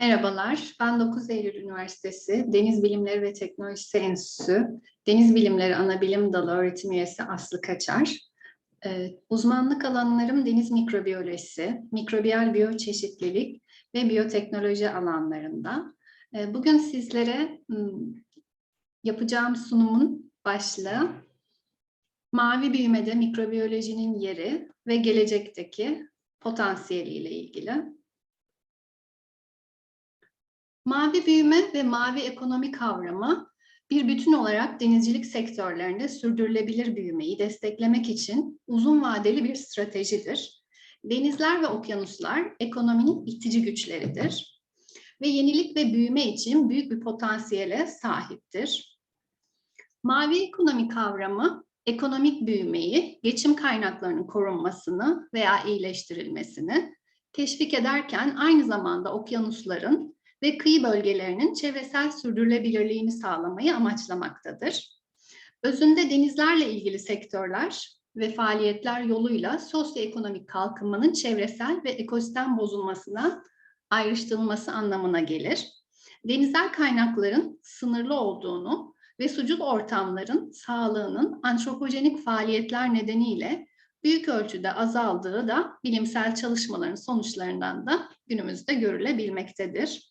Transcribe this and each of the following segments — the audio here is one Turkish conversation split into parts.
Merhabalar, ben 9 Eylül Üniversitesi Deniz Bilimleri ve Teknolojisi Enstitüsü Deniz Bilimleri Anabilim Dalı öğretim üyesi Aslı Kaçar. Ee, uzmanlık alanlarım deniz mikrobiyolojisi, mikrobiyal biyoçeşitlilik ve biyoteknoloji alanlarında. Ee, bugün sizlere hmm, yapacağım sunumun başlığı mavi büyümede mikrobiyolojinin yeri ve gelecekteki potansiyeliyle ilgili. Mavi büyüme ve mavi ekonomi kavramı bir bütün olarak denizcilik sektörlerinde sürdürülebilir büyümeyi desteklemek için uzun vadeli bir stratejidir. Denizler ve okyanuslar ekonominin itici güçleridir ve yenilik ve büyüme için büyük bir potansiyele sahiptir. Mavi ekonomi kavramı ekonomik büyümeyi, geçim kaynaklarının korunmasını veya iyileştirilmesini teşvik ederken aynı zamanda okyanusların ve kıyı bölgelerinin çevresel sürdürülebilirliğini sağlamayı amaçlamaktadır. Özünde denizlerle ilgili sektörler ve faaliyetler yoluyla sosyoekonomik kalkınmanın çevresel ve ekosistem bozulmasına ayrıştırılması anlamına gelir. Denizler kaynakların sınırlı olduğunu ve sucul ortamların sağlığının antropojenik faaliyetler nedeniyle büyük ölçüde azaldığı da bilimsel çalışmaların sonuçlarından da günümüzde görülebilmektedir.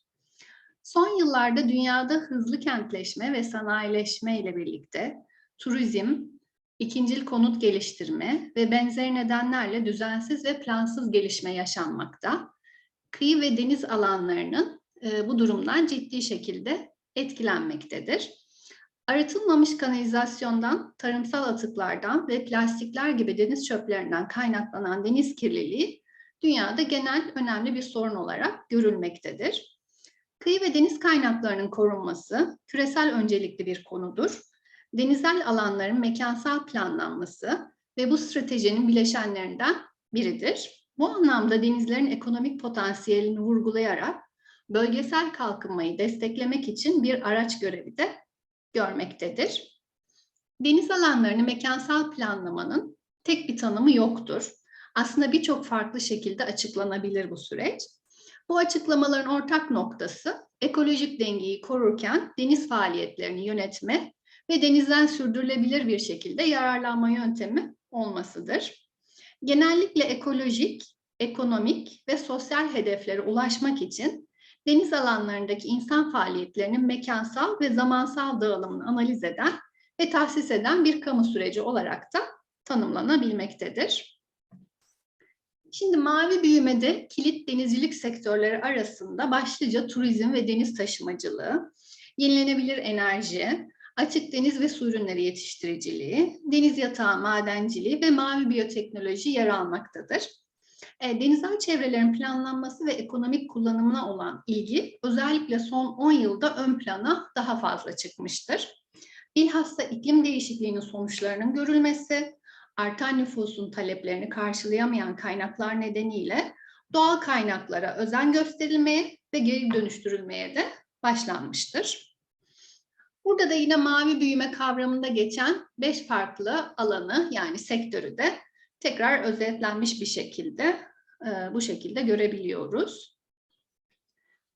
Son yıllarda dünyada hızlı kentleşme ve sanayileşme ile birlikte turizm, ikincil konut geliştirme ve benzeri nedenlerle düzensiz ve plansız gelişme yaşanmakta. Kıyı ve deniz alanlarının e, bu durumdan ciddi şekilde etkilenmektedir. Arıtılmamış kanalizasyondan, tarımsal atıklardan ve plastikler gibi deniz çöplerinden kaynaklanan deniz kirliliği dünyada genel önemli bir sorun olarak görülmektedir. Kıyı ve deniz kaynaklarının korunması küresel öncelikli bir konudur. Denizel alanların mekansal planlanması ve bu stratejinin bileşenlerinden biridir. Bu anlamda denizlerin ekonomik potansiyelini vurgulayarak bölgesel kalkınmayı desteklemek için bir araç görevi de görmektedir. Deniz alanlarını mekansal planlamanın tek bir tanımı yoktur. Aslında birçok farklı şekilde açıklanabilir bu süreç. Bu açıklamaların ortak noktası ekolojik dengeyi korurken deniz faaliyetlerini yönetme ve denizden sürdürülebilir bir şekilde yararlanma yöntemi olmasıdır. Genellikle ekolojik, ekonomik ve sosyal hedeflere ulaşmak için deniz alanlarındaki insan faaliyetlerinin mekansal ve zamansal dağılımını analiz eden ve tahsis eden bir kamu süreci olarak da tanımlanabilmektedir. Şimdi mavi büyümede kilit denizcilik sektörleri arasında başlıca turizm ve deniz taşımacılığı, yenilenebilir enerji, açık deniz ve su ürünleri yetiştiriciliği, deniz yatağı madenciliği ve mavi biyoteknoloji yer almaktadır. E, denizsel çevrelerin planlanması ve ekonomik kullanımına olan ilgi özellikle son 10 yılda ön plana daha fazla çıkmıştır. Bilhassa iklim değişikliğinin sonuçlarının görülmesi, artan nüfusun taleplerini karşılayamayan kaynaklar nedeniyle doğal kaynaklara özen gösterilmeye ve geri dönüştürülmeye de başlanmıştır. Burada da yine mavi büyüme kavramında geçen beş farklı alanı yani sektörü de tekrar özetlenmiş bir şekilde e, bu şekilde görebiliyoruz.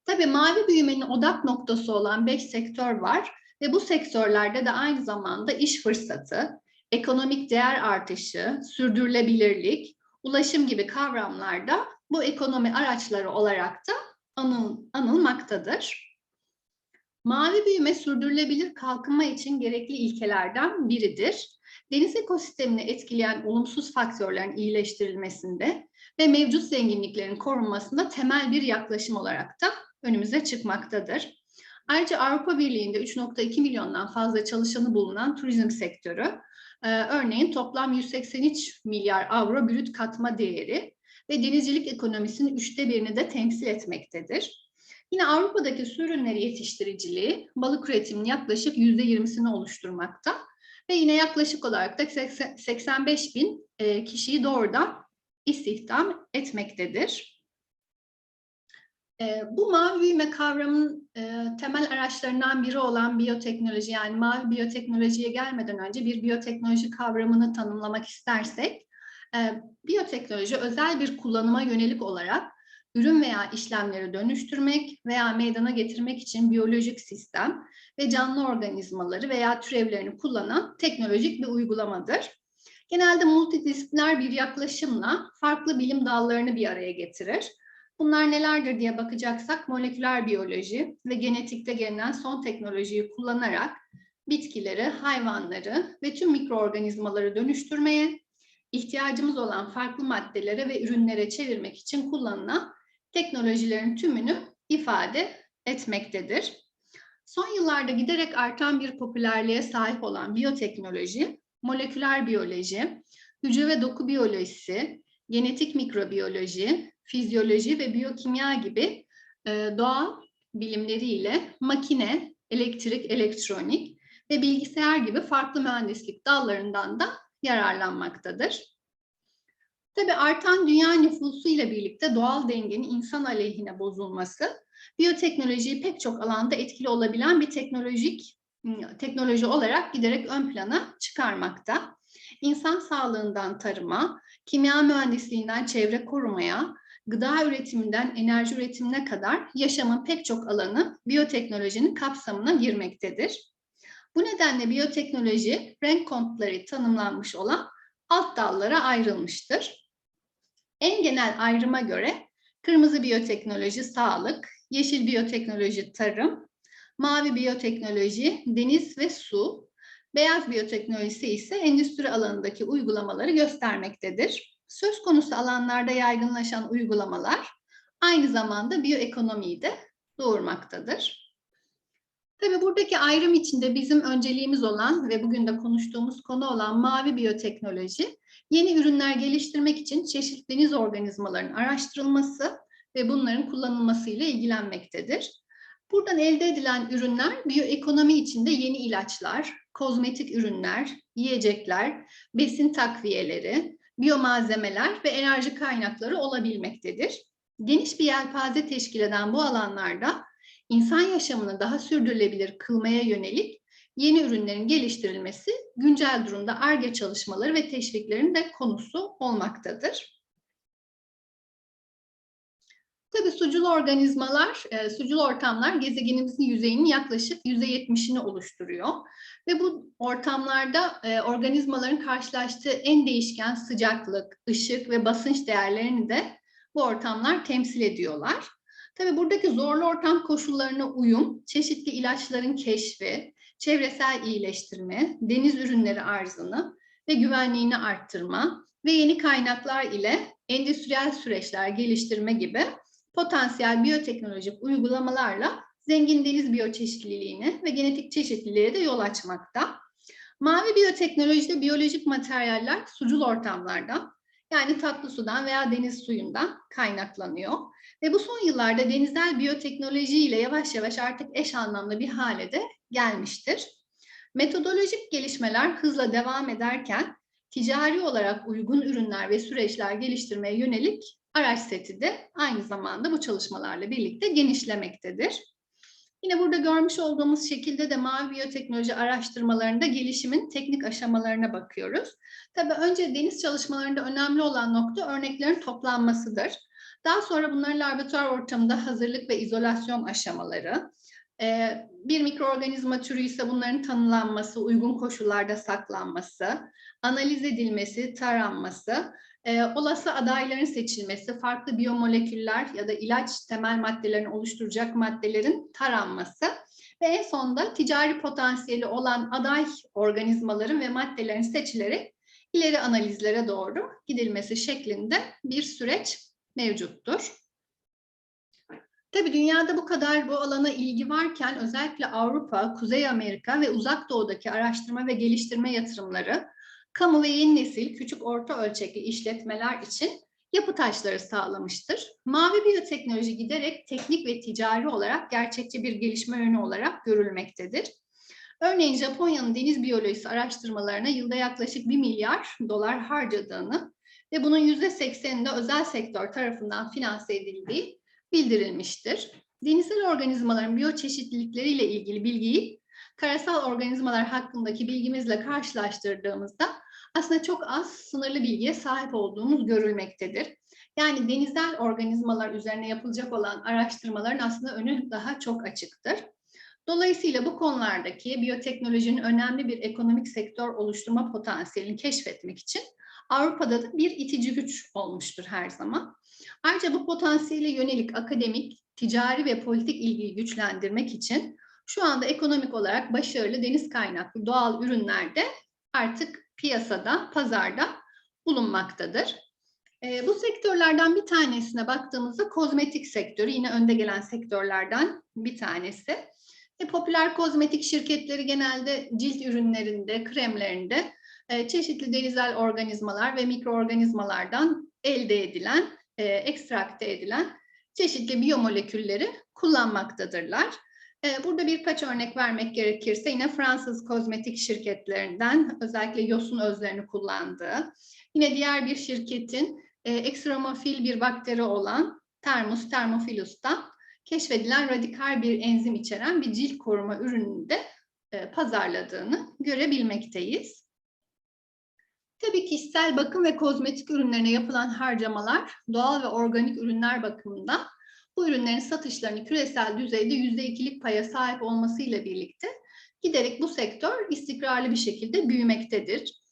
Tabii mavi büyümenin odak noktası olan beş sektör var ve bu sektörlerde de aynı zamanda iş fırsatı, ekonomik değer artışı, sürdürülebilirlik, ulaşım gibi kavramlarda bu ekonomi araçları olarak da anıl, anılmaktadır. Mavi büyüme sürdürülebilir kalkınma için gerekli ilkelerden biridir. Deniz ekosistemini etkileyen olumsuz faktörlerin iyileştirilmesinde ve mevcut zenginliklerin korunmasında temel bir yaklaşım olarak da önümüze çıkmaktadır. Ayrıca Avrupa Birliği'nde 3.2 milyondan fazla çalışanı bulunan turizm sektörü, e, örneğin toplam 183 milyar avro brüt katma değeri ve denizcilik ekonomisinin üçte birini de temsil etmektedir. Yine Avrupa'daki su ürünleri yetiştiriciliği balık üretiminin yaklaşık %20'sini oluşturmakta ve yine yaklaşık olarak da 85 bin e, kişiyi doğrudan istihdam etmektedir. E, bu mavi büyüme kavramının e, temel araçlarından biri olan biyoteknoloji yani mavi biyoteknolojiye gelmeden önce bir biyoteknoloji kavramını tanımlamak istersek biyoteknoloji özel bir kullanıma yönelik olarak ürün veya işlemleri dönüştürmek veya meydana getirmek için biyolojik sistem ve canlı organizmaları veya türevlerini kullanan teknolojik bir uygulamadır. Genelde multidisipliner bir yaklaşımla farklı bilim dallarını bir araya getirir. Bunlar nelerdir diye bakacaksak moleküler biyoloji ve genetikte gelinen son teknolojiyi kullanarak bitkileri, hayvanları ve tüm mikroorganizmaları dönüştürmeye, ihtiyacımız olan farklı maddelere ve ürünlere çevirmek için kullanılan teknolojilerin tümünü ifade etmektedir. Son yıllarda giderek artan bir popülerliğe sahip olan biyoteknoloji, moleküler biyoloji, hücre ve doku biyolojisi, genetik mikrobiyoloji, fizyoloji ve biyokimya gibi e, doğal bilimleriyle makine, elektrik, elektronik ve bilgisayar gibi farklı mühendislik dallarından da yararlanmaktadır. Tabii artan dünya nüfusu ile birlikte doğal dengenin insan aleyhine bozulması, biyoteknolojiyi pek çok alanda etkili olabilen bir teknolojik teknoloji olarak giderek ön plana çıkarmakta. İnsan sağlığından tarıma, kimya mühendisliğinden çevre korumaya, gıda üretiminden enerji üretimine kadar yaşamın pek çok alanı biyoteknolojinin kapsamına girmektedir. Bu nedenle biyoteknoloji renk kontları tanımlanmış olan alt dallara ayrılmıştır. En genel ayrıma göre kırmızı biyoteknoloji sağlık, yeşil biyoteknoloji tarım, mavi biyoteknoloji deniz ve su, beyaz biyoteknolojisi ise endüstri alanındaki uygulamaları göstermektedir. Söz konusu alanlarda yaygınlaşan uygulamalar aynı zamanda biyoekonomiyi de doğurmaktadır. Tabii buradaki ayrım içinde bizim önceliğimiz olan ve bugün de konuştuğumuz konu olan mavi biyoteknoloji, yeni ürünler geliştirmek için çeşitli deniz organizmalarının araştırılması ve bunların kullanılmasıyla ilgilenmektedir. Buradan elde edilen ürünler biyoekonomi içinde yeni ilaçlar, kozmetik ürünler, yiyecekler, besin takviyeleri, biyomalzemeler ve enerji kaynakları olabilmektedir. Geniş bir yelpaze teşkil eden bu alanlarda insan yaşamını daha sürdürülebilir kılmaya yönelik yeni ürünlerin geliştirilmesi güncel durumda ARGE çalışmaları ve teşviklerin de konusu olmaktadır. Tabii sucul organizmalar, e, sucul ortamlar gezegenimizin yüzeyinin yaklaşık %70'ini oluşturuyor. Ve bu ortamlarda e, organizmaların karşılaştığı en değişken sıcaklık, ışık ve basınç değerlerini de bu ortamlar temsil ediyorlar. Tabii buradaki zorlu ortam koşullarına uyum, çeşitli ilaçların keşfi, çevresel iyileştirme, deniz ürünleri arzını ve güvenliğini arttırma ve yeni kaynaklar ile endüstriyel süreçler geliştirme gibi potansiyel biyoteknolojik uygulamalarla zengin deniz biyoçeşitliliğine ve genetik çeşitliliğe de yol açmakta. Mavi biyoteknolojide biyolojik materyaller sucul ortamlardan yani tatlı sudan veya deniz suyundan kaynaklanıyor. Ve bu son yıllarda denizel biyoteknoloji ile yavaş yavaş artık eş anlamlı bir hale de gelmiştir. Metodolojik gelişmeler hızla devam ederken ticari olarak uygun ürünler ve süreçler geliştirmeye yönelik araç seti de aynı zamanda bu çalışmalarla birlikte genişlemektedir. Yine burada görmüş olduğumuz şekilde de mavi biyoteknoloji araştırmalarında gelişimin teknik aşamalarına bakıyoruz. Tabii önce deniz çalışmalarında önemli olan nokta örneklerin toplanmasıdır. Daha sonra bunların laboratuvar ortamında hazırlık ve izolasyon aşamaları, ee, bir mikroorganizma türü ise bunların tanımlanması, uygun koşullarda saklanması, analiz edilmesi, taranması, e, olası adayların seçilmesi, farklı biyomoleküller ya da ilaç temel maddelerini oluşturacak maddelerin taranması ve en sonunda ticari potansiyeli olan aday organizmaların ve maddelerin seçilerek ileri analizlere doğru gidilmesi şeklinde bir süreç mevcuttur. Tabii dünyada bu kadar bu alana ilgi varken özellikle Avrupa, Kuzey Amerika ve Uzak Doğu'daki araştırma ve geliştirme yatırımları kamu ve yeni nesil küçük orta ölçekli işletmeler için yapı taşları sağlamıştır. Mavi biyoteknoloji giderek teknik ve ticari olarak gerçekçi bir gelişme yönü olarak görülmektedir. Örneğin Japonya'nın deniz biyolojisi araştırmalarına yılda yaklaşık 1 milyar dolar harcadığını ve bunun %80'inde özel sektör tarafından finanse edildiği bildirilmiştir. Denizsel organizmaların biyoçeşitlilikleriyle ilgili bilgiyi karasal organizmalar hakkındaki bilgimizle karşılaştırdığımızda aslında çok az sınırlı bilgiye sahip olduğumuz görülmektedir. Yani denizel organizmalar üzerine yapılacak olan araştırmaların aslında önü daha çok açıktır. Dolayısıyla bu konulardaki biyoteknolojinin önemli bir ekonomik sektör oluşturma potansiyelini keşfetmek için Avrupa'da da bir itici güç olmuştur her zaman. Ayrıca bu potansiyele yönelik akademik, ticari ve politik ilgiyi güçlendirmek için şu anda ekonomik olarak başarılı deniz kaynaklı doğal ürünler de artık piyasada, pazarda bulunmaktadır. E, bu sektörlerden bir tanesine baktığımızda kozmetik sektörü yine önde gelen sektörlerden bir tanesi. E, popüler kozmetik şirketleri genelde cilt ürünlerinde, kremlerinde e, çeşitli denizel organizmalar ve mikroorganizmalardan elde edilen, e, ekstrakte edilen çeşitli biyomolekülleri kullanmaktadırlar. E, burada birkaç örnek vermek gerekirse yine Fransız kozmetik şirketlerinden özellikle yosun özlerini kullandığı, yine diğer bir şirketin e, ekstremofil bir bakteri olan Thermus thermophilus'tan keşfedilen radikal bir enzim içeren bir cilt koruma ürününü de e, pazarladığını görebilmekteyiz. Tabii kişisel bakım ve kozmetik ürünlerine yapılan harcamalar doğal ve organik ürünler bakımından bu ürünlerin satışlarını küresel düzeyde yüzde ikilik paya sahip olmasıyla birlikte giderek bu sektör istikrarlı bir şekilde büyümektedir.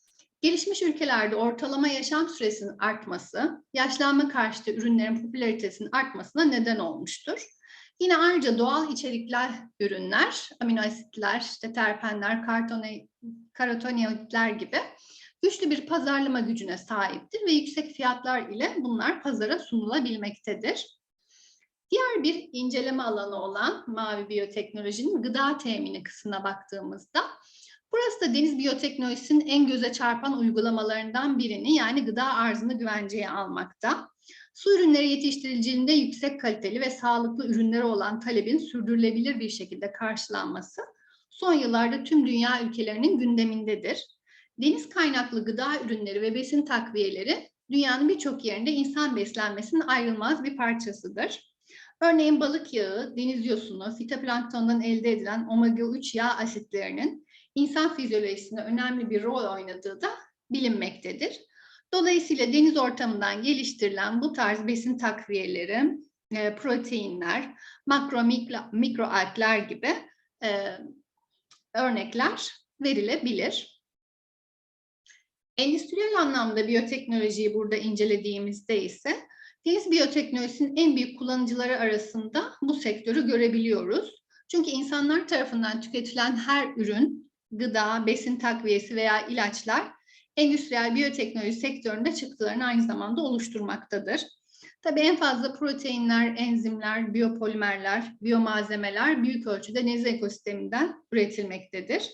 Gelişmiş ülkelerde ortalama yaşam süresinin artması, yaşlanma karşıtı ürünlerin popülaritesinin artmasına neden olmuştur. Yine ayrıca doğal içerikler ürünler, amino asitler, işte terpenler, karotenoidler gibi güçlü bir pazarlama gücüne sahiptir ve yüksek fiyatlar ile bunlar pazara sunulabilmektedir. Diğer bir inceleme alanı olan mavi biyoteknolojinin gıda temini kısmına baktığımızda burası da deniz biyoteknolojisinin en göze çarpan uygulamalarından birini yani gıda arzını güvenceye almakta. Su ürünleri yetiştiriciliğinde yüksek kaliteli ve sağlıklı ürünleri olan talebin sürdürülebilir bir şekilde karşılanması son yıllarda tüm dünya ülkelerinin gündemindedir. Deniz kaynaklı gıda ürünleri ve besin takviyeleri dünyanın birçok yerinde insan beslenmesinin ayrılmaz bir parçasıdır. Örneğin balık yağı, deniz yosunu, fitoplanktondan elde edilen omega-3 yağ asitlerinin insan fizyolojisinde önemli bir rol oynadığı da bilinmektedir. Dolayısıyla deniz ortamından geliştirilen bu tarz besin takviyeleri, e, proteinler, makro mikro, mikro algler gibi e, örnekler verilebilir. Endüstriyel anlamda biyoteknolojiyi burada incelediğimizde ise deniz biyoteknolojisinin en büyük kullanıcıları arasında bu sektörü görebiliyoruz. Çünkü insanlar tarafından tüketilen her ürün, gıda, besin takviyesi veya ilaçlar endüstriyel biyoteknoloji sektöründe çıktılarını aynı zamanda oluşturmaktadır. Tabii en fazla proteinler, enzimler, biyopolimerler, biyomalzemeler büyük ölçüde deniz ekosisteminden üretilmektedir.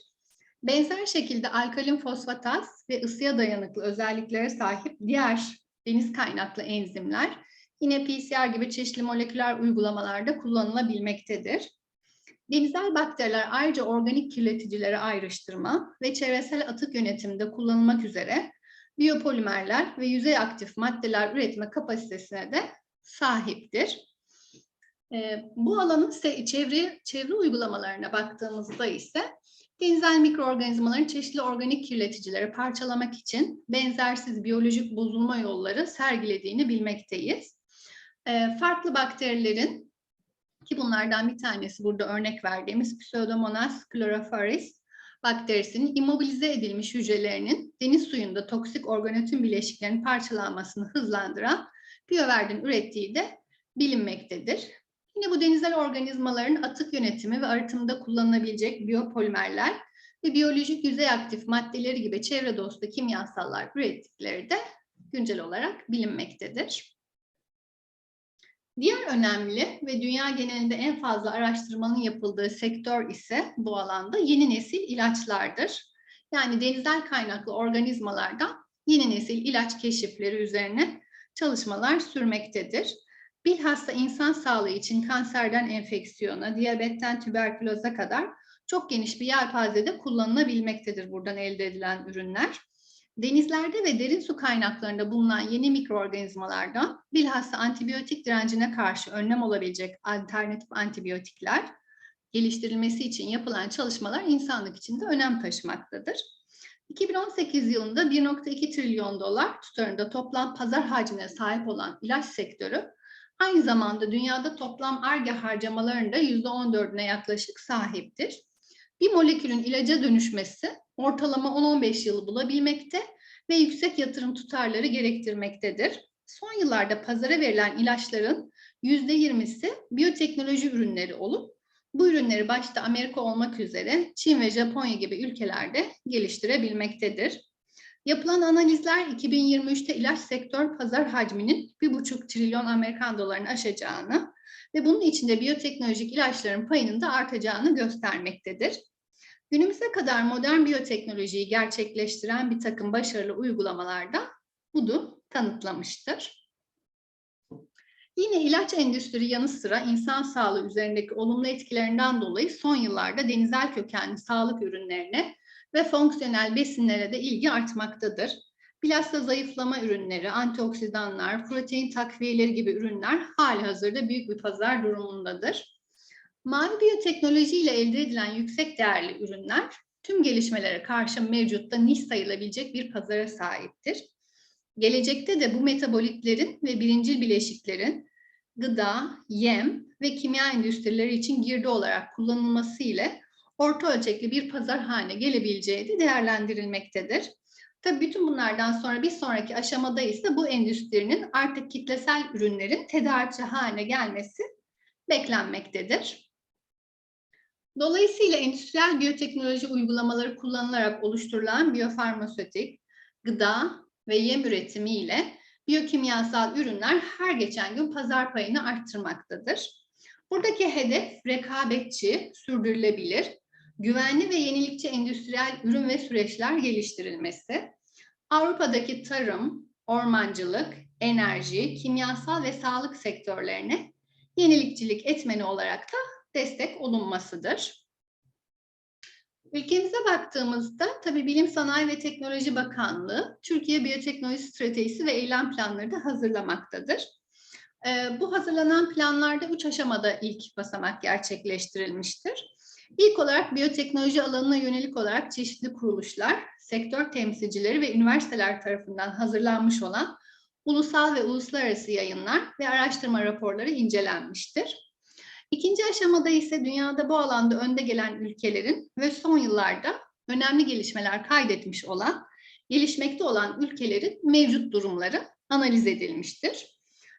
Benzer şekilde alkalin fosfataz ve ısıya dayanıklı özelliklere sahip diğer deniz kaynaklı enzimler yine PCR gibi çeşitli moleküler uygulamalarda kullanılabilmektedir. Denizel bakteriler ayrıca organik kirleticileri ayrıştırma ve çevresel atık yönetiminde kullanılmak üzere biyopolimerler ve yüzey aktif maddeler üretme kapasitesine de sahiptir. E, bu alanın çevre, çevre uygulamalarına baktığımızda ise denizel mikroorganizmaların çeşitli organik kirleticileri parçalamak için benzersiz biyolojik bozulma yolları sergilediğini bilmekteyiz. E, farklı bakterilerin ki bunlardan bir tanesi burada örnek verdiğimiz Pseudomonas chlorophorus bakterisinin immobilize edilmiş hücrelerinin deniz suyunda toksik organotin bileşiklerinin parçalanmasını hızlandıran biyoverdin ürettiği de bilinmektedir. Yine bu denizel organizmaların atık yönetimi ve arıtımda kullanılabilecek biyopolimerler ve biyolojik yüzey aktif maddeleri gibi çevre dostu kimyasallar ürettikleri de güncel olarak bilinmektedir. Diğer önemli ve dünya genelinde en fazla araştırmanın yapıldığı sektör ise bu alanda yeni nesil ilaçlardır. Yani denizel kaynaklı organizmalardan yeni nesil ilaç keşifleri üzerine çalışmalar sürmektedir. Bilhassa insan sağlığı için kanserden enfeksiyona, diyabetten tüberküloza kadar çok geniş bir yelpazede kullanılabilmektedir buradan elde edilen ürünler. Denizlerde ve derin su kaynaklarında bulunan yeni mikroorganizmalardan bilhassa antibiyotik direncine karşı önlem olabilecek alternatif antibiyotikler geliştirilmesi için yapılan çalışmalar insanlık için de önem taşımaktadır. 2018 yılında 1.2 trilyon dolar tutarında toplam pazar hacmine sahip olan ilaç sektörü aynı zamanda dünyada toplam ARGE harcamalarında %14'üne yaklaşık sahiptir. Bir molekülün ilaca dönüşmesi ortalama 10-15 yılı bulabilmekte ve yüksek yatırım tutarları gerektirmektedir. Son yıllarda pazara verilen ilaçların %20'si biyoteknoloji ürünleri olup bu ürünleri başta Amerika olmak üzere Çin ve Japonya gibi ülkelerde geliştirebilmektedir. Yapılan analizler 2023'te ilaç sektör pazar hacminin 1,5 trilyon Amerikan dolarını aşacağını ve bunun içinde biyoteknolojik ilaçların payının da artacağını göstermektedir. Günümüze kadar modern biyoteknolojiyi gerçekleştiren bir takım başarılı uygulamalarda bunu tanıtlamıştır. Yine ilaç endüstri yanı sıra insan sağlığı üzerindeki olumlu etkilerinden dolayı son yıllarda denizel kökenli sağlık ürünlerine ve fonksiyonel besinlere de ilgi artmaktadır. Bilhassa zayıflama ürünleri, antioksidanlar, protein takviyeleri gibi ürünler hali hazırda büyük bir pazar durumundadır. Mavi biyoteknoloji ile elde edilen yüksek değerli ürünler tüm gelişmelere karşı mevcutta niş sayılabilecek bir pazara sahiptir. Gelecekte de bu metabolitlerin ve birincil bileşiklerin gıda, yem ve kimya endüstrileri için girdi olarak kullanılması ile orta ölçekli bir pazar haline gelebileceği de değerlendirilmektedir. Tabii bütün bunlardan sonra bir sonraki aşamada ise bu endüstrinin artık kitlesel ürünlerin tedarikçi haline gelmesi beklenmektedir. Dolayısıyla endüstriyel biyoteknoloji uygulamaları kullanılarak oluşturulan biyofarmasötik, gıda ve yem üretimi ile biyokimyasal ürünler her geçen gün pazar payını arttırmaktadır. Buradaki hedef rekabetçi, sürdürülebilir, güvenli ve yenilikçi endüstriyel ürün ve süreçler geliştirilmesi, Avrupa'daki tarım, ormancılık, enerji, kimyasal ve sağlık sektörlerine yenilikçilik etmeni olarak da destek olunmasıdır. Ülkemize baktığımızda tabii Bilim Sanayi ve Teknoloji Bakanlığı Türkiye Biyoteknoloji Stratejisi ve Eylem Planları da hazırlamaktadır. Ee, bu hazırlanan planlarda üç aşamada ilk basamak gerçekleştirilmiştir. İlk olarak biyoteknoloji alanına yönelik olarak çeşitli kuruluşlar, sektör temsilcileri ve üniversiteler tarafından hazırlanmış olan ulusal ve uluslararası yayınlar ve araştırma raporları incelenmiştir. İkinci aşamada ise dünyada bu alanda önde gelen ülkelerin ve son yıllarda önemli gelişmeler kaydetmiş olan, gelişmekte olan ülkelerin mevcut durumları analiz edilmiştir.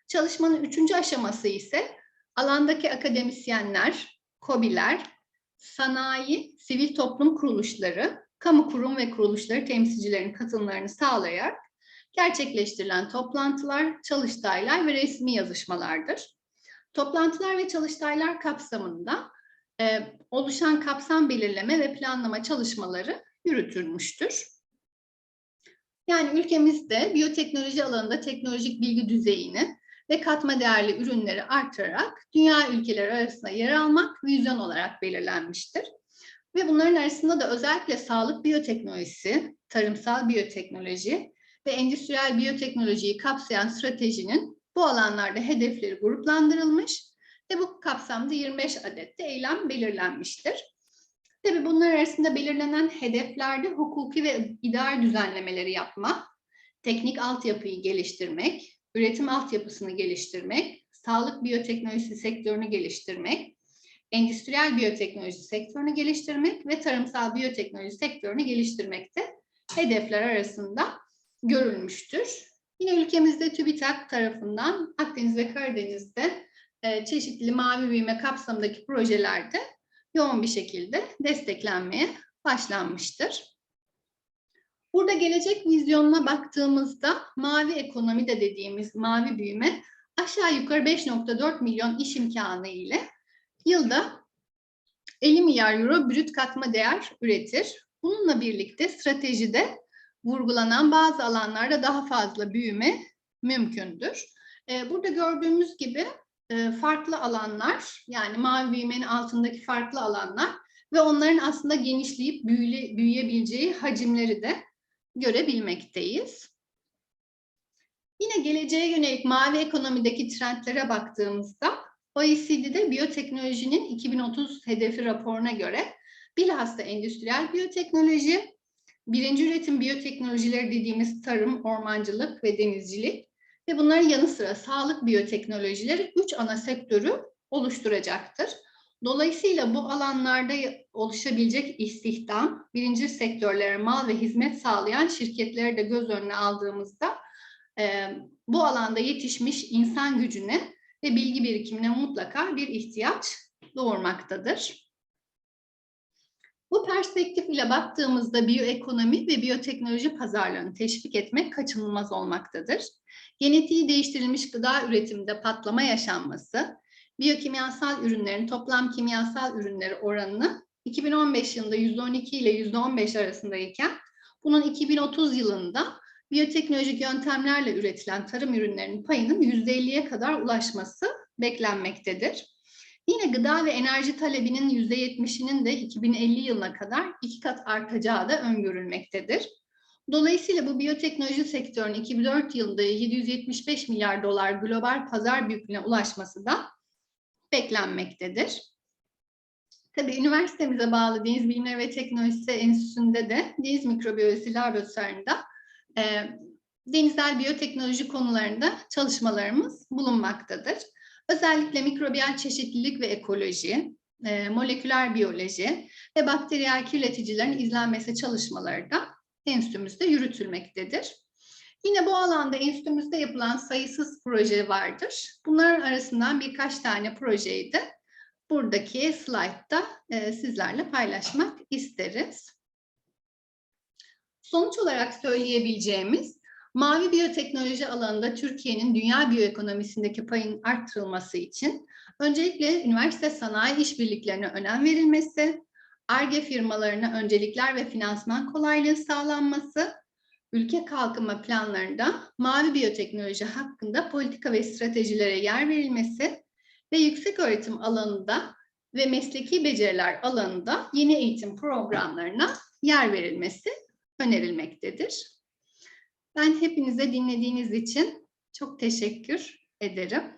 Çalışmanın üçüncü aşaması ise alandaki akademisyenler, KOBİ'ler, sanayi, sivil toplum kuruluşları, kamu kurum ve kuruluşları temsilcilerinin katılımlarını sağlayarak gerçekleştirilen toplantılar, çalıştaylar ve resmi yazışmalardır. Toplantılar ve çalıştaylar kapsamında e, oluşan kapsam belirleme ve planlama çalışmaları yürütülmüştür. Yani ülkemizde biyoteknoloji alanında teknolojik bilgi düzeyini ve katma değerli ürünleri artırarak dünya ülkeleri arasında yer almak vizyon olarak belirlenmiştir. Ve bunların arasında da özellikle sağlık biyoteknolojisi, tarımsal biyoteknoloji ve endüstriyel biyoteknolojiyi kapsayan stratejinin bu alanlarda hedefleri gruplandırılmış ve bu kapsamda 25 adet de eylem belirlenmiştir. Tabii bunlar arasında belirlenen hedeflerde hukuki ve idari düzenlemeleri yapma, teknik altyapıyı geliştirmek, üretim altyapısını geliştirmek, sağlık biyoteknolojisi sektörünü geliştirmek, endüstriyel biyoteknoloji sektörünü geliştirmek ve tarımsal biyoteknoloji sektörünü geliştirmekte hedefler arasında görülmüştür. Yine ülkemizde TÜBİTAK tarafından Akdeniz ve Karadeniz'de e, çeşitli mavi büyüme kapsamındaki projelerde yoğun bir şekilde desteklenmeye başlanmıştır. Burada gelecek vizyonuna baktığımızda mavi ekonomi de dediğimiz mavi büyüme aşağı yukarı 5.4 milyon iş imkanı ile yılda 50 milyar euro brüt katma değer üretir. Bununla birlikte stratejide vurgulanan bazı alanlarda daha fazla büyüme mümkündür. Ee, burada gördüğümüz gibi e, farklı alanlar yani mavi büyümenin altındaki farklı alanlar ve onların aslında genişleyip büyüyebileceği hacimleri de görebilmekteyiz. Yine geleceğe yönelik mavi ekonomideki trendlere baktığımızda OECD'de biyoteknolojinin 2030 hedefi raporuna göre bilhassa endüstriyel biyoteknoloji, birinci üretim biyoteknolojileri dediğimiz tarım, ormancılık ve denizcilik ve bunların yanı sıra sağlık biyoteknolojileri üç ana sektörü oluşturacaktır. Dolayısıyla bu alanlarda oluşabilecek istihdam, birinci sektörlere mal ve hizmet sağlayan şirketleri de göz önüne aldığımızda e, bu alanda yetişmiş insan gücüne ve bilgi birikimine mutlaka bir ihtiyaç doğurmaktadır. Bu perspektif ile baktığımızda biyoekonomi ve biyoteknoloji pazarlarını teşvik etmek kaçınılmaz olmaktadır. Genetiği değiştirilmiş gıda üretiminde patlama yaşanması, biyokimyasal ürünlerin toplam kimyasal ürünleri oranını 2015 yılında %12 ile %15 arasındayken bunun 2030 yılında biyoteknolojik yöntemlerle üretilen tarım ürünlerinin payının %50'ye kadar ulaşması beklenmektedir. Yine gıda ve enerji talebinin %70'inin de 2050 yılına kadar iki kat artacağı da öngörülmektedir. Dolayısıyla bu biyoteknoloji sektörünün 2004 yılında 775 milyar dolar global pazar büyüklüğüne ulaşması da beklenmektedir. Tabii üniversitemize bağlı Deniz Bilimleri ve Teknolojisi Enstitüsü'nde de Deniz Mikrobiyolojisi Laboratuvarı'nda e, denizsel biyoteknoloji konularında çalışmalarımız bulunmaktadır. Özellikle mikrobiyal çeşitlilik ve ekoloji, e, moleküler biyoloji ve bakteriyel kirleticilerin izlenmesi çalışmaları da enstitümüzde yürütülmektedir. Yine bu alanda enstitümüzde yapılan sayısız proje vardır. Bunların arasından birkaç tane projeyi de buradaki slaytta e, sizlerle paylaşmak isteriz. Sonuç olarak söyleyebileceğimiz mavi biyoteknoloji alanında Türkiye'nin dünya biyoekonomisindeki payın arttırılması için öncelikle üniversite sanayi işbirliklerine önem verilmesi, ARGE firmalarına öncelikler ve finansman kolaylığı sağlanması, ülke kalkınma planlarında mavi biyoteknoloji hakkında politika ve stratejilere yer verilmesi ve yüksek öğretim alanında ve mesleki beceriler alanında yeni eğitim programlarına yer verilmesi önerilmektedir. Ben hepinize dinlediğiniz için çok teşekkür ederim.